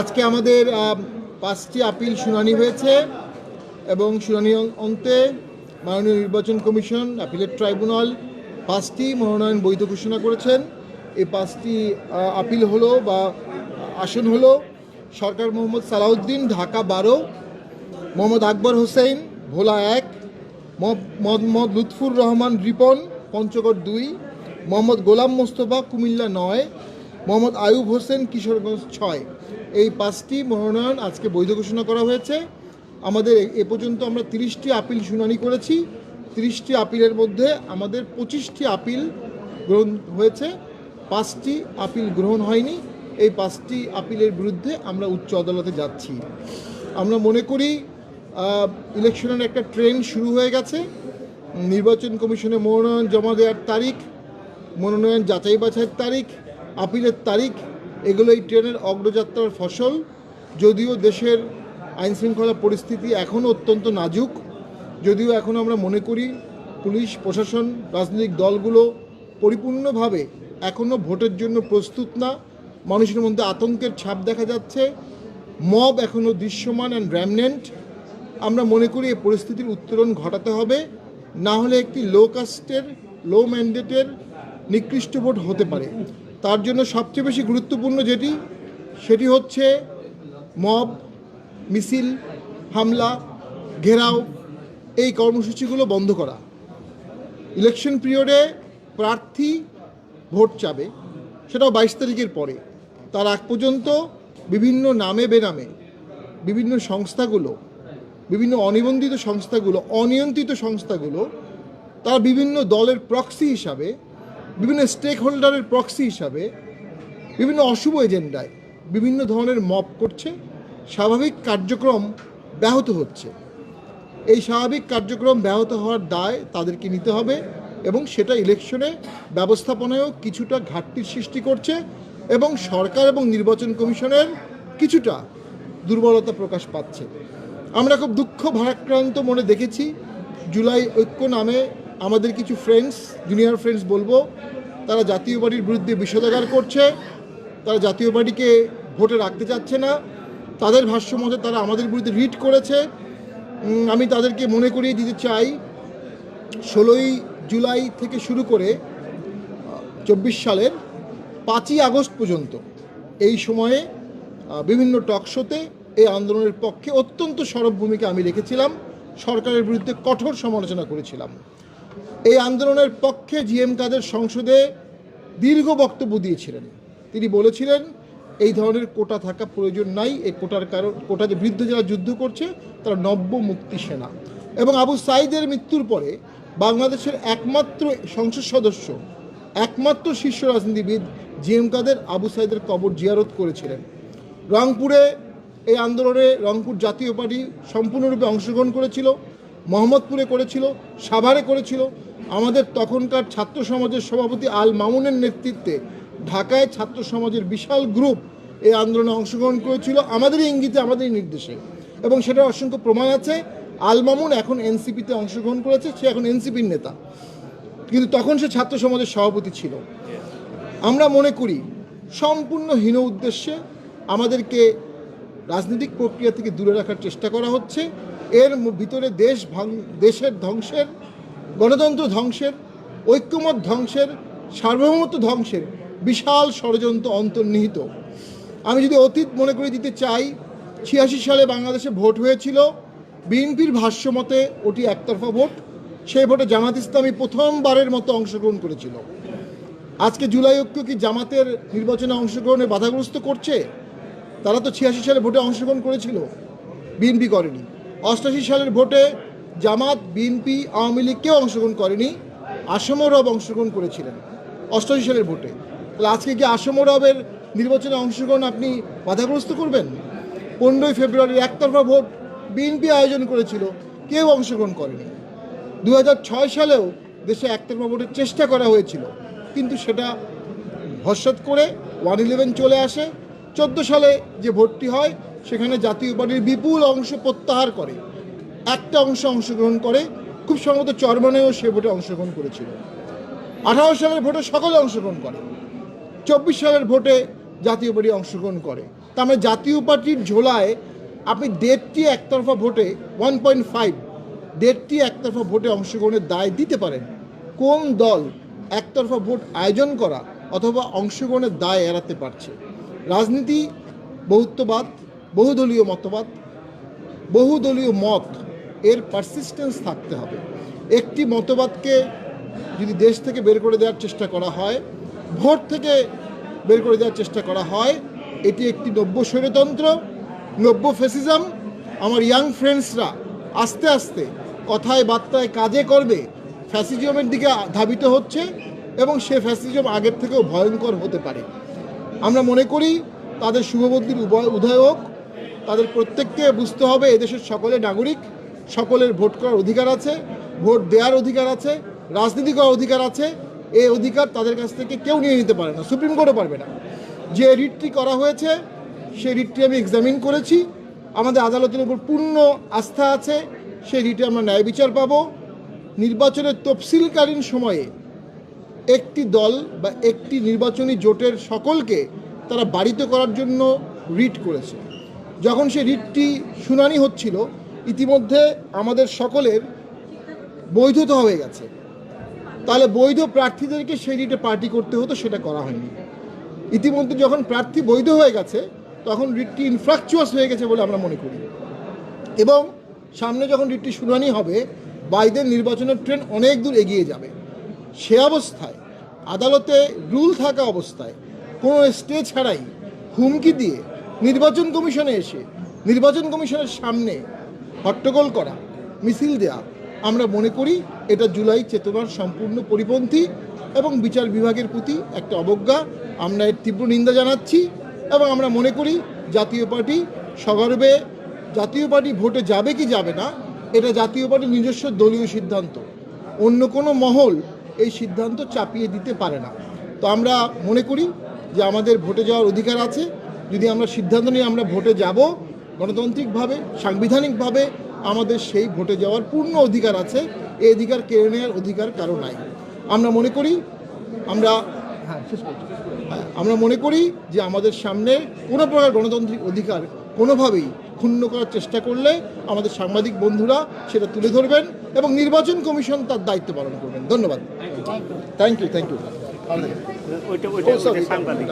আজকে আমাদের পাঁচটি আপিল শুনানি হয়েছে এবং শুনানি অন্তে মাননীয় নির্বাচন কমিশন, আপিলের ট্রাইব্যুনাল পাঁচটি মনোনয়ন বৈধ ঘোষণা করেছেন। এই পাঁচটি আপিল হলো বা আসন হলো সরকার মোহাম্মদ সালাউদ্দিন, ঢাকা বারো, মোহাম্মদ আকবর হোসেন, ভোলা এক মোহাম্মদ লুৎফুর রহমান রিপন, পঞ্চগড় দুই, মোহাম্মদ গোলাম মোস্তফা কুমিল্লা নয় মোহাম্মদ আয়ুব হোসেন কিশোরগঞ্জ ছয়। এই পাঁচটি মনোনয়ন আজকে বৈধ ঘোষণা করা হয়েছে। আমাদের এ- পর্যন্ত আমরা তিরিশটি আপিল শুনানি করেছি। তিরিশটি আপিলের মধ্যে আমাদের পঁচিশটি আপিল গ্রহণ হয়েছে। পাঁচটি আপিল গ্রহণ হয়নি। এই পাঁচটি আপিলের বিরুদ্ধে আমরা উচ্চ আদালতে যাচ্ছি। আমরা মনে করি ইলেকশনের একটা ট্রেন শুরু হয়ে গেছে। নির্বাচন কমিশনে মনোনয়ন জমা দেওয়ার তারিখ, মনোনয়ন যাচাই বাছাইয়ের তারিখ আপিলের তারিখ, এগুলো এই ট্রেনের অগ্রযাত্রার ফসল। যদিও দেশের আইনশৃঙ্খলা পরিস্থিতি এখনও অত্যন্ত নাজুক, যদিও এখন আমরা মনে করি পুলিশ, প্রশাসন, রাজনৈতিক দলগুলো পরিপূর্ণভাবে এখনও ভোটের জন্য প্রস্তুত না। মানুষের মধ্যে আতঙ্কের ছাপ দেখা যাচ্ছে। মব এখনও দৃশ্যমান অ্যান্ড র্যামনেন্ট আমরা মনে করি এই পরিস্থিতির উত্তরণ ঘটাতে হবে। না হলে একটি লো কাস্টের লো ম্যান্ডেটের নিকৃষ্ট ভোট হতে পারে। তার জন্য সবচেয়ে বেশি গুরুত্বপূর্ণ যেটি, সেটি হচ্ছে মব, মিছিল, হামলা, ঘেরাও, এই কর্মসূচিগুলো বন্ধ করা। ইলেকশন পিরিয়ডে প্রার্থী ভোট চাবে, সেটাও বাইশ তারিখের পরে। তার আগ পর্যন্ত বিভিন্ন নামে বেনামে বিভিন্ন সংস্থাগুলো, বিভিন্ন অনিবন্ধিত সংস্থাগুলো, অনিয়ন্ত্রিত সংস্থাগুলো, তারা বিভিন্ন দলের প্রক্সি হিসাবে বিভিন্ন স্টেক হোল্ডারের প্রক্সি হিসাবে বিভিন্ন অশুভ এজেন্ডায় বিভিন্ন ধরনের মপ করছে, স্বাভাবিক কার্যক্রম ব্যাহত হচ্ছে। এই স্বাভাবিক কার্যক্রম ব্যাহত হওয়ার দায় তাদেরকে নিতে হবে এবং সেটা ইলেকশনে ব্যবস্থাপনায়ও কিছুটা ঘাটতির সৃষ্টি করছে এবং সরকার এবং নির্বাচন কমিশনের কিছুটা দুর্বলতা প্রকাশ পাচ্ছে। আমরা খুব দুঃখ, ভারাক্রান্ত মনে দেখেছি। জুলাই ঐক্য নামে আমাদের কিছু ফ্রেন্ডস জুনিয়র ফ্রেন্ডস বলব, তারা জাতীয় পার্টির বিরুদ্ধে বিষোদাগার করছে, তারা জাতীয় পার্টিকে ভোটে রাখতে চাচ্ছে না, তাদের ভাষ্য মতে তারা আমাদের বিরুদ্ধে রিট করেছে। আমি তাদেরকে মনে করিয়ে দিতে চাই, ষোলোই জুলাই থেকে শুরু করে চব্বিশ সালের পাঁচই আগস্ট পর্যন্ত এই সময়ে বিভিন্ন টক শোতে এই আন্দোলনের পক্ষে অত্যন্ত সরব ভূমিকা আমি রেখেছিলাম, সরকারের বিরুদ্ধে কঠোর সমালোচনা করেছিলাম। এই আন্দোলনের পক্ষে জিএম কাদের সংসদে দীর্ঘ বক্তব্য দিয়েছিলেন। তিনি বলেছিলেন, এই ধরনের কোটা থাকা প্রয়োজন নাই, এই কোটার কারণ কোটা যে বৃদ্ধ যারা যুদ্ধ করছে, তারা নব্য মুক্তি সেনা। এবং আবু সাইদের মৃত্যুর পরে বাংলাদেশের একমাত্র সংসদ সদস্য, একমাত্র শীর্ষ রাজনীতিবিদ জিএম কাদের আবু সাইদের কবর জিয়ারত করেছিলেন। রংপুরে এই আন্দোলনে রংপুর জাতীয় পার্টি সম্পূর্ণরূপে অংশগ্রহণ করেছিল। মোহাম্মদপুরে করেছিল, সাভারে করেছিল। আমাদের তখনকার ছাত্র সমাজের সভাপতি আল মামুনের নেতৃত্বে ঢাকায় ছাত্র সমাজের বিশাল গ্রুপ এই আন্দোলনে অংশগ্রহণ করেছিল আমাদেরই ইঙ্গিতে, আমাদেরই নির্দেশে। এবং সেটার অসংখ্য প্রমাণ আছে। আল মামুন এখন এনসিপিতে অংশগ্রহণ করেছে, সে এখন এনসিপির নেতা। কিন্তু তখন সে ছাত্র সমাজের সভাপতি ছিল। আমরা মনে করি, সম্পূর্ণ হীন উদ্দেশ্যে আমাদেরকে রাজনৈতিক প্রক্রিয়া থেকে দূরে রাখার চেষ্টা করা হচ্ছে। এর ভিতরে দেশ দেশের ধ্বংসের, গণতন্ত্র ধ্বংসের, ঐক্যমত ধ্বংসের, সার্বভৌমত্ব ধ্বংসের বিশাল ষড়যন্ত্র অন্তর্নিহিত। আমি যদি অতীত মনে করে দিতে চাই, ছিয়াশি সালে বাংলাদেশে ভোট হয়েছিল। বিএনপির ভাষ্য মতে, ওটি একতরফা ভোট। সেই ভোটে জামাত ইসলামী প্রথমবারের মতো অংশগ্রহণ করেছিল। আজকে জুলাই ঐক্য কি জামাতের নির্বাচনে অংশগ্রহণে বাধাগ্রস্ত করছে? তারা তো ছিয়াশি সালে ভোটে অংশগ্রহণ করেছিল। বিএনপি করেনি। অষ্টাশি সালের ভোটে জামাত, বিএনপি, আওয়ামী লীগ কেউ অংশগ্রহণ করেনি আসমরব অংশগ্রহণ করেছিলেন অষ্টাশি সালের ভোটে। তাহলে আজকে কি আসমরবের নির্বাচনে অংশগ্রহণ আপনি বাধাগ্রস্ত করবেন? পনেরোই ফেব্রুয়ারির একতরফা ভোট বিএনপি আয়োজন করেছিল, কেউ অংশগ্রহণ করেনি। দু হাজার ছয় সালেও দেশে একতরফা ভোটের চেষ্টা করা হয়েছিল, কিন্তু সেটা ভরসাত করে ওয়ান ইলেভেন চলে আসে। চোদ্দ সালে যে ভোটটি হয় সেখানে জাতীয় পার্টির বিপুল অংশ প্রত্যাহার করে। একটা অংশ অংশগ্রহণ করে। খুব সম্ভবত চরমানেও সে ভোটে অংশগ্রহণ করেছিল। আঠারো সালের ভোটে সকলে অংশগ্রহণ করে। চব্বিশ সালের ভোটে জাতীয় পার্টি অংশগ্রহণ করে। তার মানে জাতীয় পার্টির ঝোলায় আপনি দেড়টি একতরফা ভোটে ওয়ান পয়েন্ট ফাইভ দেড়টি একতরফা ভোটে অংশগ্রহণের দায় দিতে পারেন। কোন দল একতরফা ভোট আয়োজন করা অথবা অংশগ্রহণের দায় এড়াতে পারছে? রাজনীতি বহুত্ববাদ বহুদলীয় মতবাদ, বহুদলীয় মত, এর পারসিস্টেন্স থাকতে হবে। একটি মতবাদকে যদি দেশ থেকে বের করে দেওয়ার চেষ্টা করা হয়, ভোট থেকে বের করে দেওয়ার চেষ্টা করা হয়, এটি একটি নব্য স্বৈরতন্ত্র, নব্য ফেসিজম আমার ইয়াং ফ্রেন্ডসরা আস্তে আস্তে কথায় বার্তায় কাজে করবে ফ্যাসিজমের দিকে ধাবিত হচ্ছে এবং সে ফ্যাসিজম আগের থেকেও ভয়ঙ্কর হতে পারে। আমরা মনে করি তাদের শুভবুদ্ধির উভয় উদয় হোক তাদের প্রত্যেককে বুঝতে হবে এদেশের সকলে নাগরিক, সকলের ভোট করার অধিকার আছে, ভোট দেওয়ার অধিকার আছে, রাজনীতি করার অধিকার আছে। এই অধিকার তাদের কাছ থেকে কেউ নিয়ে নিতে পারে না, সুপ্রিম কোর্টও পারবে না। যে রিটটি করা হয়েছে, সেই রিটটি আমি এক্সামিন করেছি। আমাদের আদালতের উপর পূর্ণ আস্থা আছে, সেই রিটে আমরা ন্যায় বিচার পাবো। নির্বাচনের তফসিলকালীন সময়ে একটি দল বা একটি নির্বাচনী জোটের সকলকে তারা বাড়িতে করার জন্য রিট করেছে। যখন সে রিটটি শুনানি হচ্ছিল, ইতিমধ্যে আমাদের সকলের বৈধতা হয়ে গেছে। তাহলে বৈধ প্রার্থীদেরকে সেই রিটে পার্টি করতে হতো, সেটা করা হয়নি। ইতিমধ্যে যখন প্রার্থী বৈধ হয়ে গেছে, তখন রিটটি ইনফ্রাকচুয়াস হয়ে গেছে বলে আমরা মনে করি। এবং সামনে যখন রিটটি শুনানি হবে বাইদের নির্বাচনের ট্রেন অনেক দূর এগিয়ে যাবে। সে অবস্থায়, আদালতে রুল থাকা অবস্থায় কোনো স্টে ছাড়াই হুমকি দিয়ে নির্বাচন কমিশনে এসে, নির্বাচন কমিশনের সামনে হট্টগোল করা, মিছিল দেয়া, আমরা মনে করি এটা জুলাই চেতনার সম্পূর্ণ পরিপন্থী এবং বিচার বিভাগের প্রতি একটা অবজ্ঞা। আমরা এর তীব্র নিন্দা জানাচ্ছি এবং আমরা মনে করি জাতীয় পার্টি সগর্বে, জাতীয় পার্টি ভোটে যাবে কি যাবে না, এটা জাতীয় পার্টির নিজস্ব দলীয় সিদ্ধান্ত। অন্য কোনো মহল এই সিদ্ধান্ত চাপিয়ে দিতে পারে না। তো আমরা মনে করি যে আমাদের ভোটে যাওয়ার অধিকার আছে যদি আমরা সিদ্ধান্ত নিয়ে আমরা ভোটে যাব গণতান্ত্রিকভাবে সাংবিধানিকভাবে আমাদের সেই ভোটে যাওয়ার পূর্ণ অধিকার আছে এই অধিকার কেড়ে নেওয়ার অধিকার কারও নাই। আমরা মনে করি আমরা হ্যাঁ শেষ করছি। হ্যাঁ, আমরা মনে করি যে আমাদের সামনে কোনো প্রকার গণতান্ত্রিক অধিকার কোনোভাবেই ক্ষুণ্ণ করার চেষ্টা করলে আমাদের সাংবাদিক বন্ধুরা সেটা তুলে ধরবেন এবং নির্বাচন কমিশন তার দায়িত্ব পালন করবেন। ধন্যবাদ। থ্যাংক ইউ থ্যাংক ইউ ওইটা ওইটা সাংবাদিক।